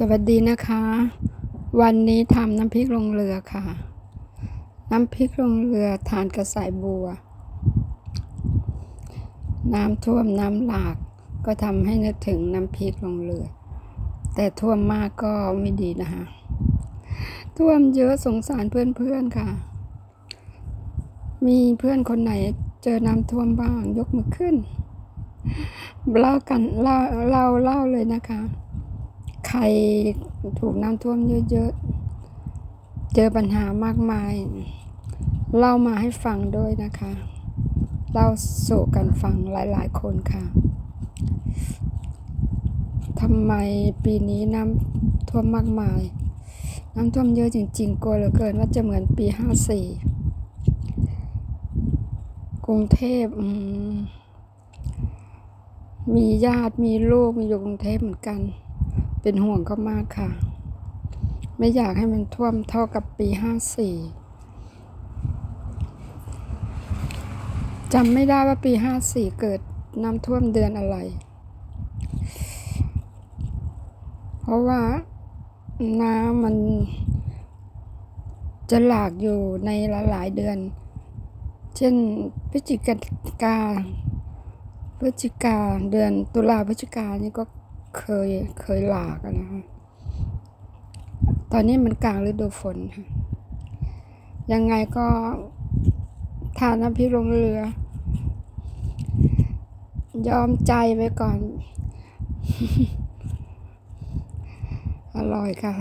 สวัสดีนะคะ วันนี้ทำน้ำพริกลงเรือค่ะ น้ำพริกลงเรือทานกระสายบัว น้ำท่วมน้ำหลากก็ทำให้นึกถึงน้ำพริกลงเรือ แต่ท่วมมากก็ไม่ดีนะคะ ท่วมเยอะสงสารเพื่อนๆค่ะ มีเพื่อนคนไหนเจอน้ำท่วมบ้างยกมือขึ้น เล่ากันเล่าเล่าเล่าเลยนะคะ ใครถูกน้ำท่วมเยอะๆ เจอปัญหามากมาย เล่ามาให้ฟังด้วยนะคะ เล่าสู่กันฟังหลายๆ คนค่ะทำไมปีนี้น้ำท่วมมากมาย น้ำท่วมเยอะจริงๆ กลัวเหลือเกินว่าจะเหมือนปีห้าสี่กรุงเทพมมีญาติมีลูกมีอยู่กรุงเทพเหมือนกัน เป็นห่วงเขามากค่ะ ไม่อยากให้มันท่วมเท่ากับปีห้าสี่จำไม่ได้ว่าปีห้าสี่เกิดน้ำท่วมเดือนอะไร เพราะว่าน้ำมันจะหลากอยู่ในหลายๆเดือน เช่นพฤศจิกาพฤศจิกาเดือนตุลาพฤศจิกานี่ก็ เคยเคยหลากอะนะคะตอนนี้มันกลางฤดูฝนค่ะยังไงก็ทานน้ำพริกลงเรือ ยอมใจไว้ก่อน อร่อยค่ะ